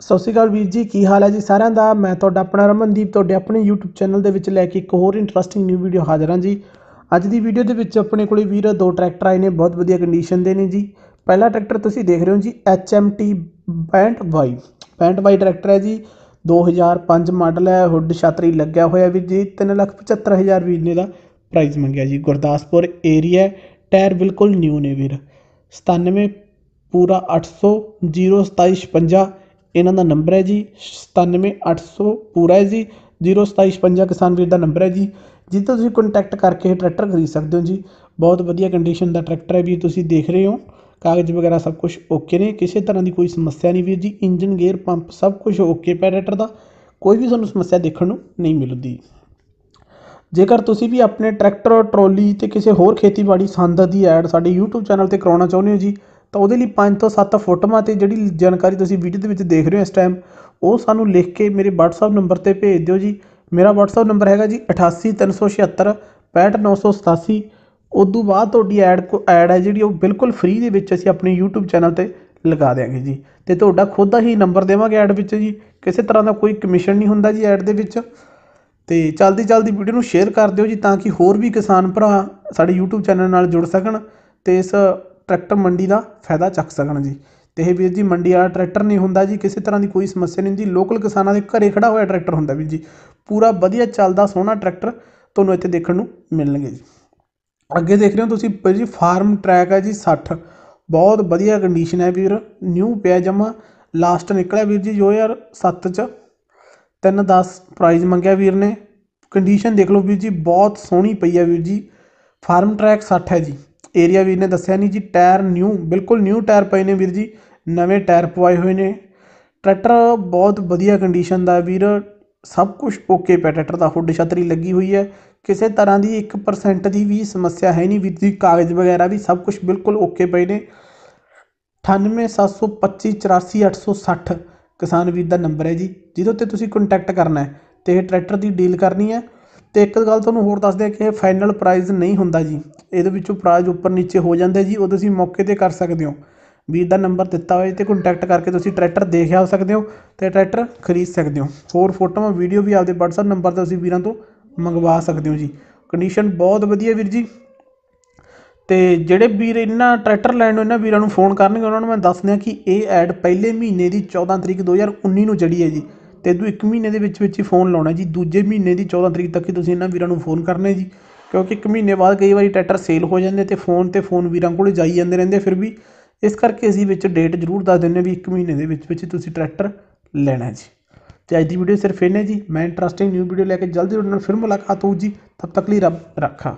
ਸਤਿ ਸ਼੍ਰੀ ਅਕਾਲ ਵੀਰ ਜੀ, ਕੀ ਹਾਲ ਹੈ ਜੀ ਸਾਰਿਆਂ ਦਾ? ਮੈਂ ਤੁਹਾਡਾ ਆਪਣਾ ਰਮਨਦੀਪ, ਤੁਹਾਡੇ ਆਪਣੇ YouTube ਚੈਨਲ ਦੇ ਵਿੱਚ ਲੈ ਕੇ ਇੱਕ ਹੋਰ ਇੰਟਰਸਟਿੰਗ ਨਿਊ ਵੀਡੀਓ ਹਾਜ਼ਰ ਹਾਂ ਜੀ। ਅੱਜ ਦੀ ਵੀਡੀਓ ਦੇ ਵਿੱਚ ਆਪਣੇ ਕੋਲੇ ਵੀਰ ਦੋ ਟਰੈਕਟਰ ਆਏ ਨੇ, ਬਹੁਤ ਵਧੀਆ ਕੰਡੀਸ਼ਨ ਦੇ ਨੇ ਜੀ। ਪਹਿਲਾ ਟਰੈਕਟਰ ਤੁਸੀਂ ਦੇਖ ਰਹੇ ਹੋ ਜੀ HMT 65Y 65Y ਟਰੈਕਟਰ ਹੈ ਜੀ 2005 ਮਾਡਲ ਹੈ ਹੁੱਡ ਛਤਰੀ ਲੱਗਿਆ ਹੋਇਆ ਵੀਰ ਜੀ 375000 ਵੀਰ ਨੇ ਦਾ ਪ੍ਰਾਈਸ ਮੰਗਿਆ ਜੀ। ਗੁਰਦਾਸਪੁਰ ਏਰੀਆ ਟਾਇਰ ਬਿਲਕੁਲ ਨਿਊ ਨੇ ਵੀਰ। 97 ਪੂਰਾ 800 02756 ਇਹਨਾਂ ਦਾ ਨੰਬਰ ਹੈ ਜੀ। 97800 ਪੂਰਾ ਹੈ ਜੀ 02756 ਕਿਸਾਨ ਵੀਰ ਦਾ ਨੰਬਰ ਹੈ ਜੀ। ਜਿੱਥੇ ਤੁਸੀਂ ਕੰਟੈਕਟ ਕਰਕੇ ਇਹ ਟਰੈਕਟਰ ਖਰੀਦ ਸਕਦੇ ਹੋ ਜੀ। ਬਹੁਤ ਵਧੀਆ ਕੰਡੀਸ਼ਨ ਦਾ ਟਰੈਕਟਰ ਹੈ ਵੀ ਤੁਸੀਂ ਦੇਖ ਰਹੇ ਹੋ। ਕਾਗਜ਼ ਵਗੈਰਾ ਸਭ ਕੁਝ ਓਕੇ ਨੇ। ਕਿਸੇ ਤਰ੍ਹਾਂ ਦੀ ਕੋਈ ਸਮੱਸਿਆ ਨਹੀਂ ਵੀਰ ਜੀ। ਇੰਜਨ ਗੇਅਰ ਪੰਪ ਸਭ ਕੁਝ ਓਕੇ ਪਿਆ ਟਰੈਕਟਰ ਦਾ। ਕੋਈ ਵੀ ਤੁਹਾਨੂੰ ਸਮੱਸਿਆ ਦੇਖਣ ਨੂੰ ਨਹੀਂ ਮਿਲਦੀ। ਜੇਕਰ ਤੁਸੀਂ ਵੀ ਆਪਣੇ ਟਰੈਕਟਰ, ਟਰੋਲੀ ਤੇ ਕਿਸੇ ਹੋਰ ਖੇਤੀਬਾੜੀ ਸੰਦ ਦੀ ਐਡ ਸਾਡੇ YouTube ਚੈਨਲ ਤੇ ਕਰਾਉਣਾ ਚਾਹੁੰਦੇ ਹੋ ਜੀ, ਤਾਂ ਉਹਦੇ ਲਈ 5 ਤੋਂ 7 ਫੋਟੋਆਂ ਤੇ ਜਿਹੜੀ ਜਾਣਕਾਰੀ ਤੁਸੀਂ ਵੀਡੀਓ ਦੇ ਵਿੱਚ ਦੇਖ ਰਹੇ ਹੋ ਇਸ ਟਾਈਮ ਉਹ ਸਾਨੂੰ ਲਿਖ ਕੇ ਮੇਰੇ WhatsApp ਨੰਬਰ ਤੇ ਭੇਜ ਦਿਓ ਜੀ। ਮੇਰਾ WhatsApp ਨੰਬਰ ਹੈਗਾ ਜੀ 88376 65987 ਉਦੋਂ ਬਾਅਦ ਤੁਹਾਡੀ ਐਡ ਕੋ ਐਡ ਹੈ ਜਿਹੜੀ ਉਹ ਬਿਲਕੁਲ ਫ੍ਰੀ ਦੇ ਵਿੱਚ ਅਸੀਂ ਆਪਣੇ YouTube ਚੈਨਲ ਤੇ ਲਗਾ ਦਿਆਂਗੇ ਜੀ। ਤੇ ਤੁਹਾਡਾ ਖੁਦ ਦਾ ਹੀ ਨੰਬਰ ਦੇਵਾਂਗੇ ਐਡ ਵਿੱਚ ਜੀ। ਕਿਸੇ ਤਰ੍ਹਾਂ ਦਾ ਕੋਈ ਕਮਿਸ਼ਨ ਨਹੀਂ ਹੁੰਦਾ ਜੀ ਐਡ ਦੇ ਵਿੱਚ। ਅਤੇ ਚਲਦੀ ਚਲਦੀ ਵੀਡੀਓ ਨੂੰ ਸ਼ੇਅਰ ਕਰ ਦਿਓ ਜੀ ਤਾਂ ਕਿ ਹੋਰ ਵੀ ਕਿਸਾਨ ਭਰਾ ਸਾਡੇ YouTube ਚੈਨਲ ਨਾਲ ਜੁੜ ਸਕਣ ਅਤੇ ਇਸ ਟਰੈਕਟਰ ਮੰਡੀ ਦਾ ਫਾਇਦਾ ਚੱਕ ਸਕਣ ਜੀ। ਅਤੇ ਇਹ ਵੀਰ ਜੀ ਮੰਡੀ ਵਾਲਾ ਟਰੈਕਟਰ ਨਹੀਂ ਹੁੰਦਾ ਜੀ, ਕਿਸੇ ਤਰ੍ਹਾਂ ਦੀ ਕੋਈ ਸਮੱਸਿਆ ਨਹੀਂ ਜੀ। ਲੋਕਲ ਕਿਸਾਨਾਂ ਦੇ ਘਰੇ ਖੜਾ ਹੋਇਆ ਟਰੈਕਟਰ ਹੁੰਦਾ ਵੀਰ ਜੀ। ਪੂਰਾ ਵਧੀਆ ਚੱਲਦਾ ਸੋਹਣਾ ਟਰੈਕਟਰ ਤੁਹਾਨੂੰ ਇੱਥੇ ਦੇਖਣ ਨੂੰ ਮਿਲਣਗੇ ਜੀ। ਅੱਗੇ ਦੇਖ ਰਹੇ ਹੋ ਤੁਸੀਂ ਵੀਰ ਜੀ ਫਾਰਮ ਟਰੈਕ ਹੈ ਜੀ 60 ਬਹੁਤ ਵਧੀਆ ਕੰਡੀਸ਼ਨ ਹੈ ਵੀਰ। ਨਿਊ ਪਿਆ ਜਮਾ ਲਾਸਟ ਨਿਕਲਿਆ ਵੀਰ ਜੀ 2007 ਚ। 310 ਪ੍ਰਾਈਜ਼ ਮੰਗਿਆ ਵੀਰ ਨੇ। ਕੰਡੀਸ਼ਨ ਦੇਖ ਲਓ ਵੀਰ ਜੀ, ਬਹੁਤ ਸੋਹਣੀ ਪਈ ਹੈ ਵੀਰ ਜੀ। ਫਾਰਮ ਟਰੈਕ 60 ਹੈ ਜੀ। ਏਰੀਆ ਵੀਰ ਨੇ ਦੱਸਿਆ ਨਹੀਂ ਜੀ ਟਾਇਰ ਨਿਊ ਬਿਲਕੁਲ ਨਿਊ ਟਾਇਰ ਪਏ ਨੇ ਵੀਰ ਜੀ। ਨਵੇਂ ਟਾਇਰ ਪਵਾਏ ਹੋਏ ਨੇ। ਟਰੈਕਟਰ ਬਹੁਤ ਵਧੀਆ ਕੰਡੀਸ਼ਨ ਦਾ ਵੀਰ। ਸਭ ਕੁਝ ਓਕੇ ਪਿਆ ਟਰੈਕਟਰ ਦਾ ਹੁੱਡ ਛਤਰੀ ਲੱਗੀ ਹੋਈ ਹੈ। ਕਿਸੇ ਤਰ੍ਹਾਂ ਦੀ 1% ਦੀ ਵੀ ਸਮੱਸਿਆ ਹੈ ਨਹੀਂ ਵੀਰ ਜੀ। ਕਾਗਜ਼ ਵਗੈਰਾ ਵੀ ਸਭ ਕੁਝ ਬਿਲਕੁਲ ਓਕੇ ਪਏ ਨੇ। 9872548860 ਕਿਸਾਨ ਵੀਰ ਦਾ ਨੰਬਰ ਹੈ ਜੀ, ਜਿਹਦੇ ਉੱਤੇ ਤੁਸੀਂ ਕੰਟੈਕਟ ਕਰਨਾ ਹੈ ਤੇ ਇਹ ਟਰੈਕਟਰ ਦੀ ਡੀਲ ਕਰਨੀ ਹੈ। ਅਤੇ ਇੱਕ ਗੱਲ ਤੁਹਾਨੂੰ ਹੋਰ ਦੱਸ ਦਿਆਂ ਕਿ ਇਹ ਫਾਈਨਲ ਪ੍ਰਾਈਜ਼ ਨਹੀਂ ਹੁੰਦਾ ਜੀ। ਇਹਦੇ ਵਿੱਚੋਂ ਪ੍ਰਾਈਜ਼ ਉੱਪਰ ਨੀਚੇ ਹੋ ਜਾਂਦਾ ਜੀ, ਉਹ ਤੁਸੀਂ ਮੌਕੇ ਤੇ ਕਰ ਸਕਦੇ ਹੋ। ਵੀਰ ਦਾ ਨੰਬਰ ਦਿੱਤਾ ਹੋਇਆ ਤੇ ਕੰਟੈਕਟ ਕਰਕੇ ਤੁਸੀਂ ਟਰੈਕਟਰ ਦੇਖ ਆ ਸਕਦੇ ਹੋ ਤੇ ਟਰੈਕਟਰ ਖਰੀਦ ਸਕਦੇ ਹੋ। ਹੋਰ ਫੋਟੋਆਂ ਵੀਡੀਓ ਵੀ ਆਪਦੇ WhatsApp ਨੰਬਰ ਤੇ ਤੁਸੀਂ ਵੀਰਾਂ ਤੋਂ ਮੰਗਵਾ ਸਕਦੇ ਹੋ ਜੀ। ਕੰਡੀਸ਼ਨ ਬਹੁਤ ਵਧੀਆ ਵੀਰ ਜੀ। ਅਤੇ ਜਿਹੜੇ ਵੀਰ ਇਹਨਾਂ ਟਰੈਕਟਰ ਲੈਣ ਨੂੰ ਇਹਨਾਂ ਵੀਰਾਂ ਨੂੰ ਫੋਨ ਕਰਨਗੇ, ਉਹਨਾਂ ਨੂੰ ਮੈਂ ਦੱਸ ਦਿਆਂ ਕਿ ਇਹ ਐਡ ਪਹਿਲੇ ਮਹੀਨੇ ਦੀ 14 ਤਰੀਕ 2019 ਨੂੰ ਚੜੀ ਹੈ ਜੀ। ਅਤੇ ਇਹਨੂੰ ਇੱਕ ਮਹੀਨੇ ਦੇ ਵਿੱਚ ਵਿੱਚ ਹੀ ਫੋਨ ਲਾਉਣਾ ਜੀ। ਦੂਜੇ ਮਹੀਨੇ ਦੀ 14 ਤਰੀਕ ਤੱਕ ਹੀ ਤੁਸੀਂ ਇਹਨਾਂ ਵੀਰਾਂ ਨੂੰ ਫੋਨ ਕਰਨਾ ਜੀ। ਕਿਉਂਕਿ ਇੱਕ ਮਹੀਨੇ ਬਾਅਦ ਕਈ ਵਾਰੀ ਟਰੈਕਟਰ ਸੇਲ ਹੋ ਜਾਂਦੇ ਅਤੇ ਫੋਨ ਤੇ ਫੋਨ ਵੀਰਾਂ ਕੋਲ ਜਾਈ ਜਾਂਦੇ ਰਹਿੰਦੇ, ਫਿਰ ਵੀ ਇਸ ਕਰਕੇ ਅਸੀਂ ਵਿੱਚ ਡੇਟ ਜ਼ਰੂਰ ਦੱਸ ਦਿੰਦੇ ਵੀ ਇੱਕ ਮਹੀਨੇ ਦੇ ਵਿੱਚ ਵਿੱਚ ਤੁਸੀਂ ਟਰੈਕਟਰ ਲੈਣਾ ਜੀ। ਤੇ ਅੱਜ ਦੀ ਵੀਡੀਓ ਸਿਰਫ ਇੰਨੇ ਜੀ। ਮੈਂ ਇੰਟਰਸਟਿੰਗ ਨਿਊ ਵੀਡੀਓ ਲੈ ਕੇ ਜਲਦੀ ਤੁਹਾਡੇ ਨਾਲ ਫਿਰ ਮੁਲਾਕਾਤ ਹੋਊ ਜੀ। ਤਬ ਤੱਕ ਲਈ ਰੱਬ ਰੱਖਾ।